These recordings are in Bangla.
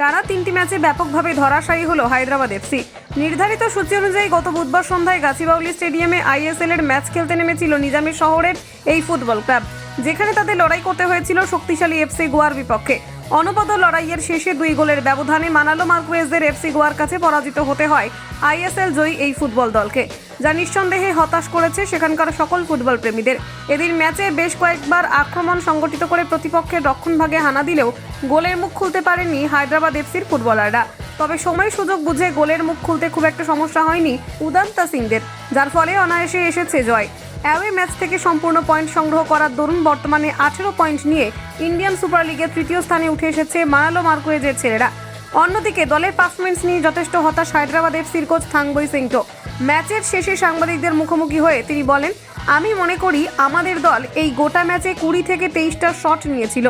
টানা তিনটি ম্যাচে ব্যাপকভাবে ধরাশায়ী হলো হায়দ্রাবাদ এফসি। নির্ধারিত সূচি অনুযায়ী গত বুধবার সন্ধ্যায় গাছিবাউলি স্টেডিয়ামে আইএসএল এর ম্যাচ খেলতে নেমেছিল নিজামী শহরের এই ফুটবল ক্লাব, যেখানে তাদের লড়াই করতে হয়েছিল শক্তিশালী এফসি গোয়ার বিপক্ষে। অনবদ্য লড়াইয়ের শেষে দুই গোলের ব্যবধানে মানালো মার্কুয়েজদের এফসি গোয়ার কাছে পরাজিত হতে হয় আইএসএল জয়ী এই ফুটবল দলকে। যা নিঃসন্দেহে হতাশ করেছে সেখানকার সকল ফুটবল প্রেমীদের। এদিন ম্যাচে বেশ কয়েকবার আক্রমণ সংগঠিত করে প্রতিপক্ষের রক্ষণভাগে হানা দিলেও গোলের মুখ খুলতে পারেনি হায়দ্রাবাদ এফসির ফুটবলাররা। তবে সময় সুযোগ বুঝে গোলের মুখ খুলতে খুব একটা সমস্যা হয়নি উদান্তা সিংদের, যার ফলে অনায়াসে এসেছে জয়। অ্যাওয়ে ম্যাচ থেকে সম্পূর্ণ পয়েন্ট সংগ্রহ করার দরুন বর্তমানে আঠেরো পয়েন্ট নিয়ে ইন্ডিয়ান সুপার লিগের তৃতীয় স্থানে উঠে এসেছে মারালো মার্কুয়েজের ছেলেরা। অন্যদিকে দলের পারফরমেন্স নিয়ে যথেষ্ট হতাশ হায়দ্রাবাদ এফসির কোচ থাংবই সিংটো। ম্যাচের শেষে সাংবাদিকদের মুখোমুখি হয়ে তিনি বলেন, আমি মনে করি আমাদের দল এই গোটা ম্যাচে কুড়ি থেকে তেইশটা শট নিয়েছিল,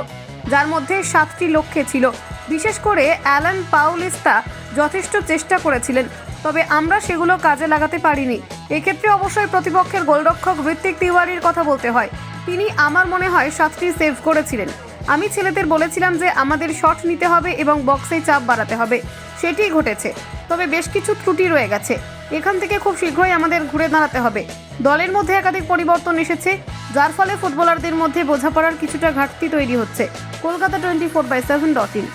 যার মধ্যে সাতটি লক্ষ্যে ছিল। বিশেষ করে অ্যালান পাউলিস্তা যথেষ্ট চেষ্টা করেছিলেন, তবে আমরা সেগুলো কাজে লাগাতে পারিনি। এক্ষেত্রে অবশ্যই প্রতিপক্ষের গোলরক্ষক ঋত্বিক তিওয়ারির কথা বলতে হয়। তিনি আমার মনে হয় সাতটি সেভ করেছিলেন। আমি ছেলেদের বলেছিলাম যে আমাদের শট নিতে হবে এবং বক্সে চাপ বাড়াতে হবে। সেটিই ঘটেছে। তবে বেশ কিছু ত্রুটি রয়ে গেছে। এখান থেকে খুব শীঘ্রই আমাদের ঘুরে দাঁড়াতে হবে। দলের মধ্যে একাধিক পরিবর্তন এসেছে, যার ফলে ফুটবলারদের মধ্যে বোঝাপড়ার কিছুটা ঘাটতি তৈরি হচ্ছে। Kolkata twenty four by seven dot in.